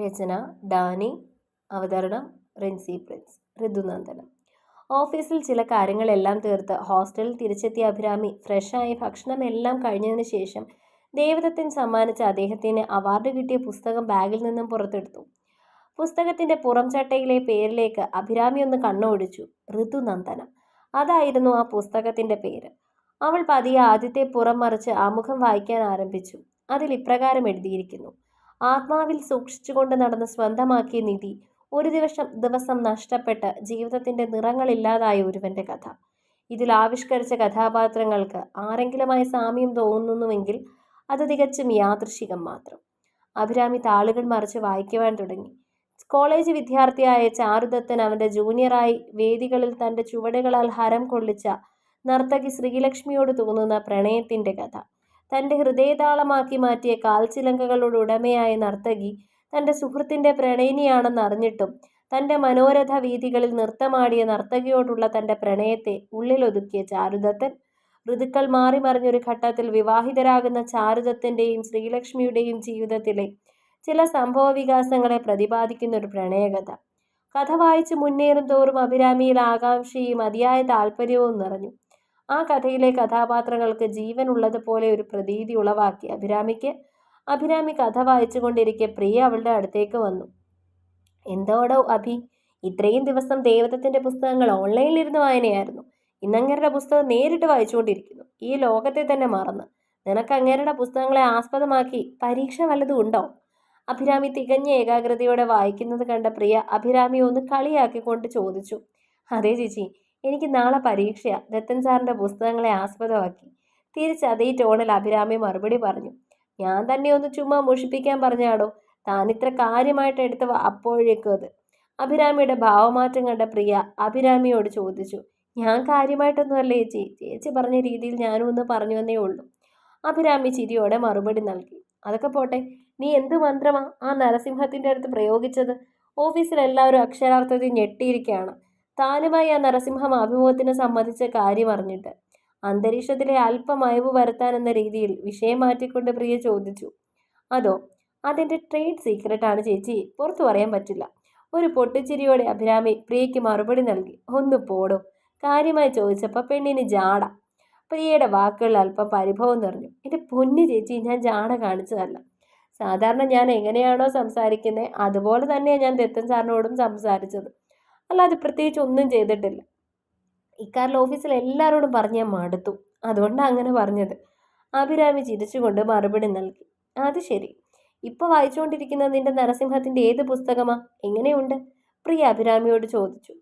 രചന Dani അവതരണം Rincy Prince ഋതുനന്ദനം. ഓഫീസിൽ ചില കാര്യങ്ങളെല്ലാം തീർത്ത് ഹോസ്റ്റലിൽ തിരിച്ചെത്തിയ അഭിരാമി ഫ്രഷായി ഭക്ഷണമെല്ലാം കഴിഞ്ഞതിന് ശേഷം ദേവദത്തൻ സമ്മാനിച്ച അദ്ദേഹത്തിന് അവാർഡ് കിട്ടിയ പുസ്തകം ബാഗിൽ നിന്നും പുറത്തെടുത്തു. പുസ്തകത്തിന്റെ പുറംചട്ടയിലെ പേരിലേക്ക് അഭിരാമി ഒന്ന് കണ്ണോടിച്ചു. ഋതുനന്ദനം. അതായിരുന്നു ആ പുസ്തകത്തിന്റെ പേര്. അവൾ പതിയെ ആദ്യത്തെ പുറം മറിച്ച് ആമുഖം വായിക്കാൻ ആരംഭിച്ചു. അതിൽ ഇപ്രകാരം എഴുതിയിരിക്കുന്നു. ആത്മാവിൽ സൂക്ഷിച്ചുകൊണ്ട് നടന്ന് സ്വന്തമാക്കിയ നിധി. ഒരു ദിവസം ദിവസം നഷ്ടപ്പെട്ട് ജീവിതത്തിന്റെ നിറങ്ങളില്ലാതായ ഒരുവന്റെ കഥ. ഇതിൽ ആവിഷ്കരിച്ച കഥാപാത്രങ്ങൾക്ക് ആരെങ്കിലുമായി സാമ്യം തോന്നുന്നുവെങ്കിൽ അത് തികച്ചും യാദൃശികം മാത്രം. അഭിരാമി താളുകൾ മറിച്ച് വായിക്കുവാൻ തുടങ്ങി. കോളേജ് വിദ്യാർത്ഥിയായ ചാരുദത്തൻ അവന്റെ ജൂനിയറായി വേദികളിൽ തന്റെ ചുവടുകളാൽ ഹരം കൊള്ളിച്ച നർത്തകി ശ്രീലക്ഷ്മിയോട് തോന്നുന്ന പ്രണയത്തിന്റെ കഥ. തന്റെ ഹൃദയതാളമാക്കി മാറ്റിയ കാൽച്ചിലങ്കകളുടെ ഉടമയായ നർത്തകി തന്റെ സുഹൃത്തിന്റെ പ്രണയിനിയാണെന്ന് അറിഞ്ഞിട്ടും തന്റെ മനോരഥ വീഥികളിൽ നൃത്തമാടിയ നർത്തകിയോടുള്ള തന്റെ പ്രണയത്തെ ഉള്ളിലൊതുക്കിയ ചാരുദത്തൻ ഋതുക്കൾ മാറി മറിഞ്ഞൊരു ഘട്ടത്തിൽ വിവാഹിതരാകുന്ന ചാരുദത്തിന്റെയും ശ്രീലക്ഷ്മിയുടെയും ജീവിതത്തിലെ ചില സംഭവ വികാസങ്ങളെ പ്രതിപാദിക്കുന്ന ഒരു പ്രണയകഥ. കഥ വായിച്ച് മുന്നേറും തോറും അഭിരാമിയിൽ ആകാംക്ഷയും അതിയായ താല്പര്യവും നിറഞ്ഞു. ആ കഥയിലെ കഥാപാത്രങ്ങൾക്ക് ജീവനുള്ളതുപോലെ ഒരു പ്രതീതി ഉളവാക്കി അഭിരാമിക്ക്. അഭിരാമി കഥ വായിച്ചുകൊണ്ടിരിക്കെ പ്രിയ അവളുടെ അടുത്തേക്ക് വന്നു. എന്തോടോ അഭി? ഇത്രയും ദിവസം ദേവതത്തിന്റെ പുസ്തകങ്ങൾ ഓൺലൈനിലിരുന്ന് വായനയായിരുന്നു. ഇന്നങ്ങരുടെ പുസ്തകം നേരിട്ട് വായിച്ചുകൊണ്ടിരിക്കുന്നു. ഈ ലോകത്തെ തന്നെ മറന്ന്. നിനക്ക് അങ്ങേരുടെ പുസ്തകങ്ങളെ ആസ്പദമാക്കി പരീക്ഷ വല്ലതും ഉണ്ടോ? അഭിരാമി തികഞ്ഞ ഏകാഗ്രതയോടെ വായിക്കുന്നത് കണ്ട പ്രിയ അഭിരാമി ഒന്ന് കളിയാക്കിക്കൊണ്ട് ചോദിച്ചു. അതേ ചേച്ചി എനിക്ക് നാളെ പരീക്ഷയാണ് രത്തൻ സാറിന്റെ പുസ്തകങ്ങളെ ആസ്പദമാക്കി. തിരിച്ച് അതേ ടോണിൽ അഭിരാമി മറുപടി പറഞ്ഞു. ഞാൻ തന്നെ ഒന്ന് ചുമ്മാ മോഷിപ്പിക്കാൻ പറഞ്ഞാടോ? ഇത്ര കാര്യമായിട്ട് എടുത്ത അപ്പോഴേക്കും അത്. അഭിരാമിയുടെ ഭാവമാറ്റം കണ്ട പ്രിയ അഭിരാമിയോട് ചോദിച്ചു. ഞാൻ കാര്യമായിട്ടൊന്നുമല്ല ചേച്ചി. ചേച്ചി പറഞ്ഞ രീതിയിൽ ഞാനും ഒന്ന് പറഞ്ഞു എന്നേ ഉള്ളൂ. അഭിരാമി ചിരിയോടെ മറുപടി നൽകി. അതൊക്കെ പോട്ടെ. നീ എന്ത് മന്ത്രമാ? ആ നരസിംഹത്തിന്റെ അടുത്ത് പ്രയോഗിച്ചത്? ഓഫീസിൽ എല്ലാവരും അക്ഷരാർത്ഥത്തിൽ ഞെട്ടിയിരിക്കുകയാണ്. താനുമായി ആ നരസിംഹം അഭിമുഖത്തിന് സംബന്ധിച്ച കാര്യം അറിഞ്ഞിട്ട്. അന്തരീക്ഷത്തിലെ അല്പം അയവ് വരുത്താൻ എന്ന രീതിയിൽ വിഷയം മാറ്റിക്കൊണ്ട് പ്രിയ ചോദിച്ചു. അതോ അതിന്റെ ട്രേഡ് സീക്രട്ടാണ് ചേച്ചി. പുറത്തു പറയാൻ പറ്റില്ല. ഒരു പൊട്ടിച്ചിരിയോടെ അഭിരാമി പ്രിയയ്ക്ക് മറുപടി നൽകി. ഒന്ന് പോടും. കാര്യമായി ചോദിച്ചപ്പോൾ പെണ്ണിന് ജാട. പ്രിയയുടെ വാക്കുകളിൽ അല്പം പരിഭവം നിറഞ്ഞു. എന്റെ പൊന്നു ചേച്ചി ഞാൻ ജാട കാണിച്ചതല്ല. സാധാരണ ഞാൻ എങ്ങനെയാണോ സംസാരിക്കുന്നത് അതുപോലെ തന്നെയാണ് ഞാൻ ദത്തൻ സാറിനോടും സംസാരിച്ചത്. അല്ലാതെ പ്രത്യേകിച്ച് ഒന്നും ചെയ്തിട്ടില്ല. ഇക്കാരിൽ ഓഫീസിൽ എല്ലാവരോടും പറഞ്ഞ് ഞാൻ മടുത്തു. അതുകൊണ്ടാണ് അങ്ങനെ പറഞ്ഞത്. അഭിരാമി ചിരിച്ചുകൊണ്ട് മറുപടി നൽകി. അത് ശരി. ഇപ്പോൾ വായിച്ചുകൊണ്ടിരിക്കുന്ന നിന്റെ നരസിംഹത്തിന്റെ ഏത് പുസ്തകമാ? എങ്ങനെയുണ്ട്? പ്രിയ അഭിരാമിയോട് ചോദിച്ചു.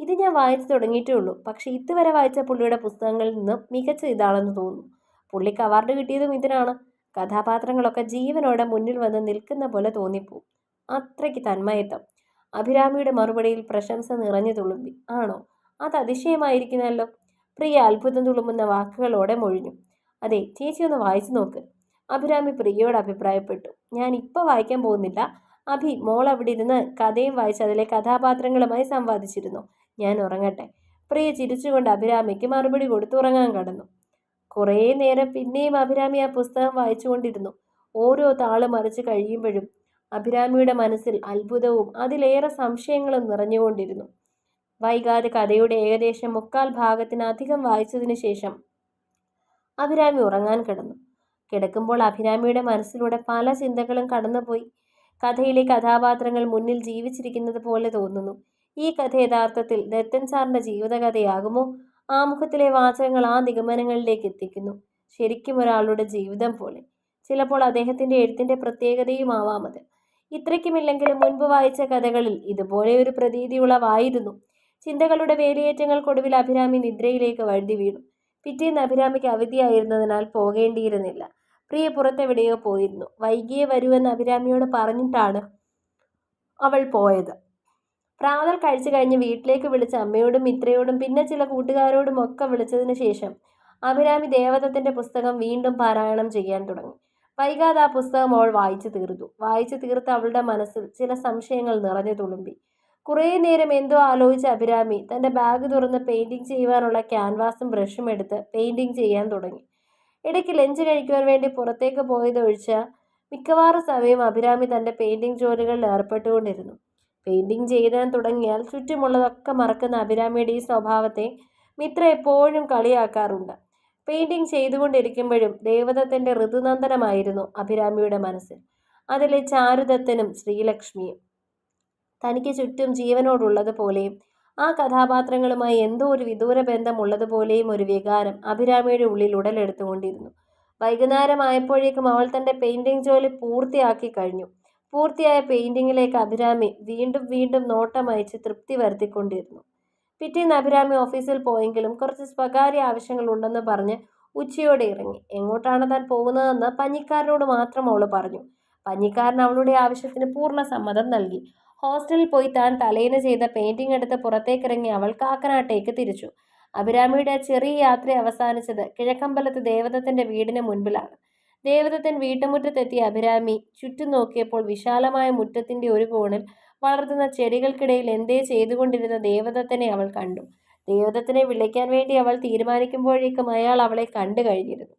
ഇത് ഞാൻ വായിച്ചു തുടങ്ങിയിട്ടേ ഉള്ളൂ. പക്ഷെ ഇതുവരെ വായിച്ച പുള്ളിയുടെ പുസ്തകങ്ങളിൽ നിന്ന് മികച്ച ഇതാണെന്ന് തോന്നുന്നു. പുള്ളിക്ക് അവാർഡ് കിട്ടിയതും ഇതിനാണ്. കഥാപാത്രങ്ങളൊക്കെ ജീവനോടെ മുന്നിൽ വന്ന് നിൽക്കുന്ന പോലെ തോന്നിപ്പോവും അത്രയ്ക്ക് തന്മയത്വം. അഭിരാമിയുടെ മറുപടിയിൽ പ്രശംസ നിറഞ്ഞു തുളുമ്പി. ആണോ? അത് അതിശയമായിരിക്കുന്നല്ലോ. പ്രിയ അത്ഭുതം തുളുമ്പുന്ന വാക്കുകളോടെ മൊഴിഞ്ഞു. അതെ ചേച്ചി ഒന്ന് വായിച്ചു നോക്ക്. അഭിരാമി പ്രിയയോട് അഭിപ്രായപ്പെട്ടു. ഞാൻ ഇപ്പോൾ വായിക്കാൻ പോകുന്നില്ല. അഭി മോൾ അവിടെ ഇരുന്ന് കഥയും വായിച്ച് അതിലെ കഥാപാത്രങ്ങളുമായി സംവാദിച്ചിരുന്നു. ഞാൻ ഉറങ്ങട്ടെ പ്രിയ ചിരിച്ചുകൊണ്ട് അഭിരാമിക്ക് മറുപടി കൊടുത്ത് ഉറങ്ങാൻ കടന്നു. കുറേ നേരം പിന്നെയും അഭിരാമി ആ പുസ്തകം വായിച്ചുകൊണ്ടിരുന്നു. ഓരോ താൾ മറിച്ച് കഴിയുമ്പോഴും അഭിരാമിയുടെ മനസ്സിൽ അത്ഭുതവും അതിലേറെ സംശയങ്ങളും നിറഞ്ഞുകൊണ്ടിരുന്നു. വൈകാതെ കഥയുടെ ഏകദേശം മുക്കാൽ ഭാഗത്തിനധികം വായിച്ചതിനു ശേഷം അഭിരാമി ഉറങ്ങാൻ കിടന്നു. കിടക്കുമ്പോൾ അഭിരാമിയുടെ മനസ്സിലൂടെ പല ചിന്തകളും കടന്നുപോയി. കഥയിലെ കഥാപാത്രങ്ങൾ മുന്നിൽ ജീവിച്ചിരിക്കുന്നത് പോലെ തോന്നുന്നു. ഈ കഥ യഥാർത്ഥത്തിൽ ദത്തൻ സാറിന്റെ ജീവിതകഥയാകുമോ? ആമുഖത്തിലെ വാചകങ്ങൾ ആ നിഗമനങ്ങളിലേക്ക് എത്തിക്കുന്നു. ശരിക്കും ഒരാളുടെ ജീവിതം പോലെ. ചിലപ്പോൾ അദ്ദേഹത്തിന്റെ എഴുത്തിന്റെ പ്രത്യേകതയുമാവാം അത്. ഇത്രയ്ക്കുമില്ലെങ്കിലും മുൻപ് വായിച്ച കഥകളിൽ ഇതുപോലെ ഒരു പ്രതീതി ഉളവായിരുന്നു. ചിന്തകളുടെ വേലിയേറ്റങ്ങൾക്കൊടുവിൽ അഭിരാമി നിദ്രയിലേക്ക് വഴുതി വീണു. പിറ്റേന്ന് അഭിരാമിക്ക് അവധിയായിരുന്നതിനാൽ പോകേണ്ടിയിരുന്നില്ല. പ്രിയ പുറത്തെവിടെയോ പോയിരുന്നു. വൈകിയേ വരുമെന്ന് അഭിരാമിയോട് പറഞ്ഞിട്ടാണ് അവൾ പോയത്. പ്രാതൽ കഴിച്ചു കഴിഞ്ഞ് വീട്ടിലേക്ക് വിളിച്ച അമ്മയോടും മിത്രയോടും പിന്നെ ചില കൂട്ടുകാരോടും ഒക്കെ വിളിച്ചതിന് ശേഷം അഭിരാമി ദേവതത്തിന്റെ പുസ്തകം വീണ്ടും പാരായണം ചെയ്യാൻ തുടങ്ങി. വൈകാതെ ആ പുസ്തകം അവൾ വായിച്ചു തീർന്നു. വായിച്ചു തീർത്ത് അവളുടെ മനസ്സിൽ ചില സംശയങ്ങൾ നിറഞ്ഞു തുളുമ്പി. കുറേ നേരം എന്തോ ആലോചിച്ച അഭിരാമി തന്റെ ബാഗ് തുറന്ന് പെയിന്റിങ് ചെയ്യുവാനുള്ള ക്യാൻവാസും ബ്രഷും എടുത്ത് പെയിന്റിങ് ചെയ്യാൻ തുടങ്ങി. ഇടയ്ക്ക് ലഞ്ച് കഴിക്കുവാൻ വേണ്ടി പുറത്തേക്ക് പോയതൊഴിച്ച് മിക്കവാറും സമയം അഭിരാമി തന്റെ പെയിന്റിങ് ജോലികളിൽ ഏർപ്പെട്ടുകൊണ്ടിരുന്നു. പെയിന്റിങ് ചെയ്യാൻ തുടങ്ങിയാൽ ചുറ്റുമുള്ളതൊക്കെ മറക്കുന്ന അഭിരാമിയുടെ ഈ സ്വഭാവത്തെ മിത്ര എപ്പോഴും കളിയാക്കാറുണ്ട്. പെയിന്റിംഗ് ചെയ്തുകൊണ്ടിരിക്കുമ്പോഴും ദേവദത്തന്റെ ഋതുനന്ദനമായിരുന്നു അഭിരാമിയുടെ മനസ്സിൽ. അതിലെ ചാരുദത്തനും ശ്രീലക്ഷ്മിയും. തനിക്ക് ചുറ്റും ജീവനോടുള്ളതുപോലെയും ആ കഥാപാത്രങ്ങളുമായി എന്തോ ഒരു വിദൂര ബന്ധമുള്ളതുപോലെയും ഒരു വികാരം അഭിരാമിയുടെ ഉള്ളിൽ ഉടലെടുത്തുകൊണ്ടിരുന്നു. വൈകുന്നേരമായപ്പോഴേക്കും അവൾ തന്റെ പെയിന്റിംഗ് ജോലി പൂർത്തിയാക്കി കഴിഞ്ഞു. പൂർത്തിയായ പെയിന്റിങ്ങിലേക്ക് അഭിരാമി വീണ്ടും വീണ്ടും നോട്ടമയച്ച് തൃപ്തി വരുത്തിക്കൊണ്ടിരുന്നു. പിറ്റേന്ന് അഭിരാമി ഓഫീസിൽ പോയെങ്കിലും കുറച്ച് സ്വകാര്യ ആവശ്യങ്ങളുണ്ടെന്ന് പറഞ്ഞ് ഉച്ചയോടെ ഇറങ്ങി. എങ്ങോട്ടാണ് താൻ പോകുന്നതെന്ന് പഞ്ഞിക്കാരനോട് മാത്രം അവൾ പറഞ്ഞു. പഞ്ഞിക്കാരൻ അവളുടെ ആവശ്യത്തിന് പൂർണ സമ്മതം നൽകി. ഹോസ്റ്റലിൽ പോയി താൻ തലേന്ന് ചെയ്ത പെയിന്റിംഗ് എടുത്ത് പുറത്തേക്കിറങ്ങി അവൾ കാക്കനാട്ടേക്ക് തിരിച്ചു. അഭിരാമിയുടെ ചെറിയ യാത്ര അവസാനിച്ചത് കിഴക്കമ്പലത്ത് ദേവദത്തന്റെ വീടിന് മുൻപിലാണ്. ദേവദത്തൻ വീട്ടുമുറ്റത്തെത്തിയ അഭിരാമി ചുറ്റും നോക്കിയപ്പോൾ വിശാലമായ മുറ്റത്തിന്റെ ഒരു കോണിൽ വളർത്തുന്ന ചെടികൾക്കിടയിൽ എന്തേ ചെയ്തുകൊണ്ടിരുന്ന ദേവദത്തനെ അവൾ കണ്ടു. ദേവദത്തനെ വിളിക്കാൻ വേണ്ടി അവൾ തീരുമാനിക്കുമ്പോഴേക്കും അയാൾ അവളെ കണ്ടു കഴിഞ്ഞിരുന്നു.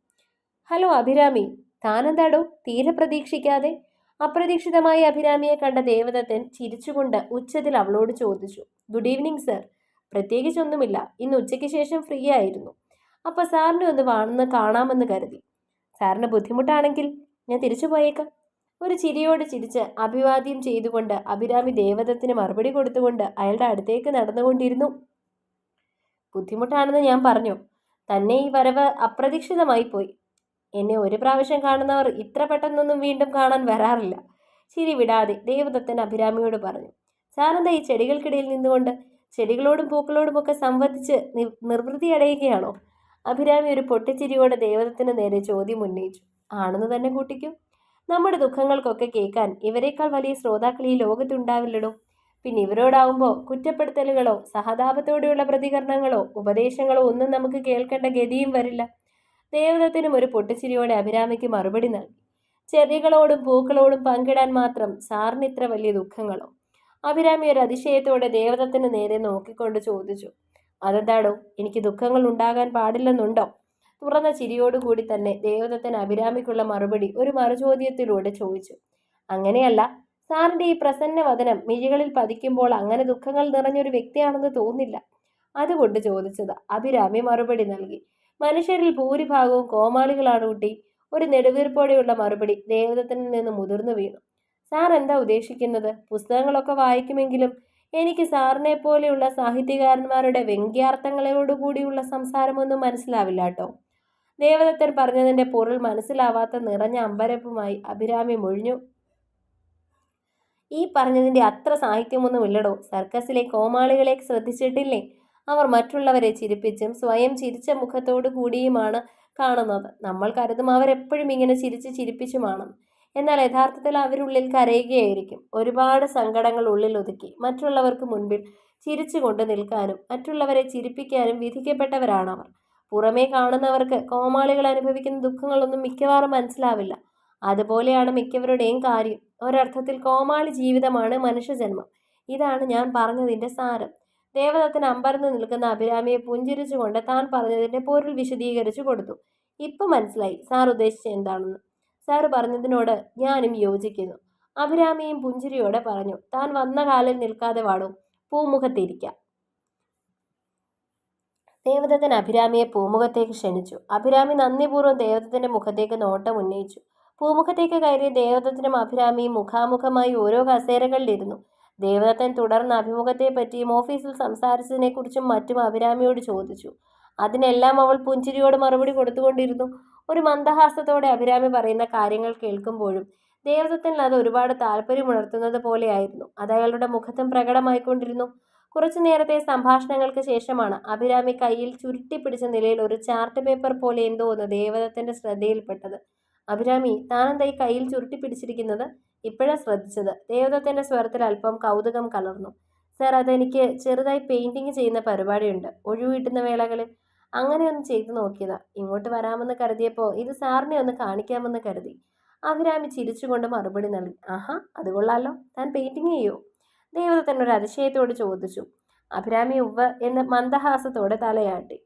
ഹലോ അഭിരാമി താനെന്താടോ? തീരെ പ്രതീക്ഷിക്കാതെ. അപ്രതീക്ഷിതമായി അഭിരാമിയെ കണ്ട ദേവദത്തൻ ചിരിച്ചുകൊണ്ട് ഉച്ചത്തിൽ അവളോട് ചോദിച്ചു ഗുഡ് ഈവനിങ് സർ. പ്രത്യേകിച്ചൊന്നുമില്ല ഇന്ന് ഉച്ചയ്ക്ക് ശേഷം ഫ്രീ ആയിരുന്നു. അപ്പോൾ സാറിനെ ഒന്ന് വന്ന് കാണാമെന്ന് കരുതി. സാറിന് ബുദ്ധിമുട്ടാണെങ്കിൽ ഞാൻ തിരിച്ചു പോയേക്കാം. ഒരു ചിരിയോട് ചിരിച്ച് അഭിവാദ്യം ചെയ്തുകൊണ്ട് അഭിരാമി ദേവദത്തിന് മറുപടി കൊടുത്തുകൊണ്ട് അയാളുടെ അടുത്തേക്ക് നടന്നുകൊണ്ടിരുന്നു. ബുദ്ധിമുട്ടാണെന്ന് ഞാൻ പറഞ്ഞു. തന്നെ ഈ വരവ് അപ്രതീക്ഷിതമായി പോയി. എന്നെ ഒരു പ്രാവശ്യം കാണുന്നവർ ഇത്ര പെട്ടെന്നൊന്നും വീണ്ടും കാണാൻ വരാറില്ല. ചിരി വിടാതെ ദേവദത്തൻ അഭിരാമിയോട് പറഞ്ഞു. സാറെന്താ ഈ ചെടികൾക്കിടയിൽ നിന്നുകൊണ്ട് ചെടികളോടും പൂക്കളോടുമൊക്കെ സംവദിച്ച് നിർവൃത്തി അടയുകയാണോ? അഭിരാമി ഒരു പൊട്ടിച്ചിരിയോടെ ദേവദത്തിന് നേരെ ചോദ്യം ഉന്നയിച്ചു. ആണെന്ന് തന്നെ കൂട്ടിക്കും. നമ്മുടെ ദുഃഖങ്ങൾക്കൊക്കെ കേൾക്കാൻ ഇവരെക്കാൾ വലിയ ശ്രോതാക്കൾ ഈ ലോകത്തുണ്ടാവില്ലടോ? പിന്നെ ഇവരോടാവുമ്പോൾ കുറ്റപ്പെടുത്തലുകളോ സഹതാപത്തോടെയുള്ള പ്രതികരണങ്ങളോ ഉപദേശങ്ങളോ ഒന്നും നമുക്ക് കേൾക്കേണ്ട ഗതിയും വരില്ല. ദേവതത്തിനും ഒരു പൊട്ടിച്ചിരിയോടെ അഭിരാമിക്ക് മറുപടി നൽകി. ചെറികളോടും പൂക്കളോടും പങ്കിടാൻ മാത്രം സാറിന് ഇത്ര വലിയ ദുഃഖങ്ങളോ? അഭിരാമി ഒരു അതിശയത്തോടെ ദേവതത്തിന് നേരെ നോക്കിക്കൊണ്ട് ചോദിച്ചു. അതെന്താടോ? എനിക്ക് ദുഃഖങ്ങൾ ഉണ്ടാകാൻ പാടില്ലെന്നുണ്ടോ? തുറന്ന ചിരിയോടുകൂടി തന്നെ ദേവദത്തൻ അഭിരാമിക്കുള്ള മറുപടി ഒരു മറുചോദ്യത്തിലൂടെ ചോദിച്ചു. അങ്ങനെയല്ല സാറിന്റെ ഈ പ്രസന്ന വദനം മിഴികളിൽ പതിക്കുമ്പോൾ അങ്ങനെ ദുഃഖങ്ങൾ നിറഞ്ഞൊരു വ്യക്തിയാണെന്ന് തോന്നില്ല. അതുകൊണ്ട് ചോദിച്ചത് അഭിരാമി മറുപടി നൽകി. മനുഷ്യരിൽ ഭൂരിഭാഗവും കോമാളികളാണ് കുട്ടി. ഒരു നെടുവീർപ്പോടെയുള്ള മറുപടി ദേവദത്തനിൽ നിന്ന് മുതിർന്നു വീണു. സാർ എന്താ ഉദ്ദേശിക്കുന്നത്? പുസ്തകങ്ങളൊക്കെ വായിക്കുമെങ്കിലും എനിക്ക് സാറിനെ പോലെയുള്ള സാഹിത്യകാരന്മാരുടെ വ്യംഗ്യാർത്ഥങ്ങളോടുകൂടിയുള്ള സംസാരമൊന്നും മനസ്സിലാവില്ല കേട്ടോ. ദേവദത്തൻ പറഞ്ഞതിന്റെ പൊരുൾ മനസ്സിലാവാത്ത നിറഞ്ഞ അമ്പരപ്പുമായി അഭിരാമി മൊഴിഞ്ഞു. ഈ പറഞ്ഞതിന്റെ അത്ര സാഹിത്യമൊന്നും ഇല്ലടോ സർക്കസിലെ കോമാളികളെ ശ്രദ്ധിച്ചിട്ടില്ലേ? അവർ മറ്റുള്ളവരെ ചിരിപ്പിച്ചും സ്വയം ചിരിച്ച മുഖത്തോടു കൂടിയുമാണ് കാണുന്നത്. നമ്മൾ കരുതും അവരെപ്പോഴും ഇങ്ങനെ ചിരിച്ച് ചിരിപ്പിച്ചുമാണ്. എന്നാൽ യഥാർത്ഥത്തിൽ അവരുള്ളിൽ കരയുകയായിരിക്കും. ഒരുപാട് സങ്കടങ്ങൾ ഉള്ളിൽ ഒതുക്കി മറ്റുള്ളവർക്ക് മുൻപിൽ ചിരിച്ചുകൊണ്ട് നിൽക്കാനും മറ്റുള്ളവരെ ചിരിപ്പിക്കാനും വിധിക്കപ്പെട്ടവരാണവർ. പുറമേ കാണുന്നവർക്ക് കോമാളികൾ അനുഭവിക്കുന്ന ദുഃഖങ്ങളൊന്നും മിക്കവാറും മനസ്സിലാവില്ല. അതുപോലെയാണ് മിക്കവരുടെയും കാര്യം. ഒരർത്ഥത്തിൽ കോമാളി ജീവിതമാണ് മനുഷ്യജന്മം. ഇതാണ് ഞാൻ പറഞ്ഞതിന്റെ സാരം. ദേവദത്തൻ അമ്പരന്ന് നിൽക്കുന്ന അഭിരാമിയെ പുഞ്ചിരിച്ചുകൊണ്ട് താൻ പറഞ്ഞതിന്റെ പൊരുൾ വിശദീകരിച്ചു കൊടുത്തു. ഇപ്പം മനസ്സിലായി സാർ ഉദ്ദേശിച്ച എന്താണെന്ന്. സാർ പറഞ്ഞതിനോട് ഞാനും യോജിക്കുന്നു. അഭിരാമിയും പുഞ്ചിരിയോടെ പറഞ്ഞു താൻ വന്ന കാലിൽ നിൽക്കാതെ വാടും പൂമുഖത്തിരിക്കാം. ദേവദത്തൻ അഭിരാമിയെ പൂമുഖത്തേക്ക് ക്ഷണിച്ചു. അഭിരാമി നന്ദിപൂർവം ദേവദത്തിന്റെ മുഖത്തേക്ക് നോട്ടം ഉന്നയിച്ചു. പൂമുഖത്തേക്ക് കയറിയ ദേവദത്തനും അഭിരാമിയും മുഖാമുഖമായി ഓരോ കസേരകളിലിരുന്നു. ദേവദത്തൻ തുടർന്ന് അഭിമുഖത്തെപ്പറ്റിയും ഓഫീസിൽ സംസാരിച്ചതിനെക്കുറിച്ചും മറ്റും അഭിരാമിയോട് ചോദിച്ചു. അതിനെല്ലാം അവൾ പുഞ്ചിരിയോട് മറുപടി കൊടുത്തുകൊണ്ടിരുന്നു. ഒരു മന്ദഹാസത്തോടെ അഭിരാമി പറയുന്ന കാര്യങ്ങൾ കേൾക്കുമ്പോഴും ദേവദത്തനിൽ അത് ഒരുപാട് താല്പര്യമുണർത്തുന്നത് പോലെയായിരുന്നു. അത് അയാളുടെ മുഖത്തും പ്രകടമായിക്കൊണ്ടിരുന്നു. കുറച്ചു നേരത്തെ സംഭാഷണങ്ങൾക്ക് ശേഷമാണ് അഭിരാമി കയ്യിൽ ചുരുട്ടിപ്പിടിച്ച നിലയിൽ ഒരു ചാർട്ട് പേപ്പർ പോലെ എന്തോ ഒന്ന് ദേവദത്തിന്റെ ശ്രദ്ധയിൽപ്പെട്ടത്. അഭിരാമി താനെന്താ ഈ കയ്യിൽ ചുരുട്ടി പിടിച്ചിരിക്കുന്നത് ഇപ്പോഴാണ് ശ്രദ്ധിച്ചത്. ദേവദത്തിന്റെ സ്വരത്തിൽ അല്പം കൗതുകം കലർന്നു. സാർ അതെനിക്ക് ചെറുതായി പെയിന്റിങ് ചെയ്യുന്ന പരിപാടിയുണ്ട്. ഒഴിവ് കിട്ടുന്ന വേളകളിൽ അങ്ങനെ ഒന്ന് ചെയ്തു നോക്കിയതാ. ഇങ്ങോട്ട് വരാമെന്ന് കരുതിയപ്പോൾ ഇത് സാറിനെ ഒന്ന് കാണിക്കാമെന്ന് കരുതി. അഭിരാമി ചിരിച്ചുകൊണ്ട് മറുപടി നൽകി. ആഹാ അത് കൊള്ളാലോ. താൻ പെയിന്റിങ് ചെയ്യോ? ദേവദത്തൻ ഒരു അതിശയത്തോട് ചോദിച്ചു. അഭിരാമി ഉവ്വ എന്ന് മന്ദഹാസത്തോടെ തലയാട്ടി.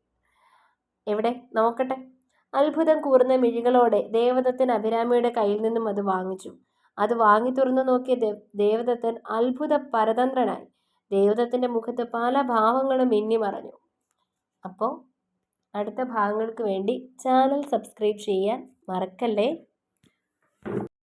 എവിടെ? നോക്കട്ടെ. അത്ഭുതം കൂർന്ന മിഴികളോടെ ദേവദത്തൻ അഭിരാമിയുടെ കയ്യിൽ നിന്നും അത് വാങ്ങിച്ചു. അത് വാങ്ങി തുറന്നു നോക്കിയ ദേവദത്തൻ അത്ഭുത പരതന്ത്രനായി. ദേവദത്തന്റെ മുഖത്ത് പല ഭാവങ്ങളും മിന്നി മറഞ്ഞു. അപ്പോൾ അടുത്ത ഭാഗങ്ങൾക്ക് വേണ്ടി ചാനൽ സബ്സ്ക്രൈബ് ചെയ്യാൻ മറക്കല്ലേ?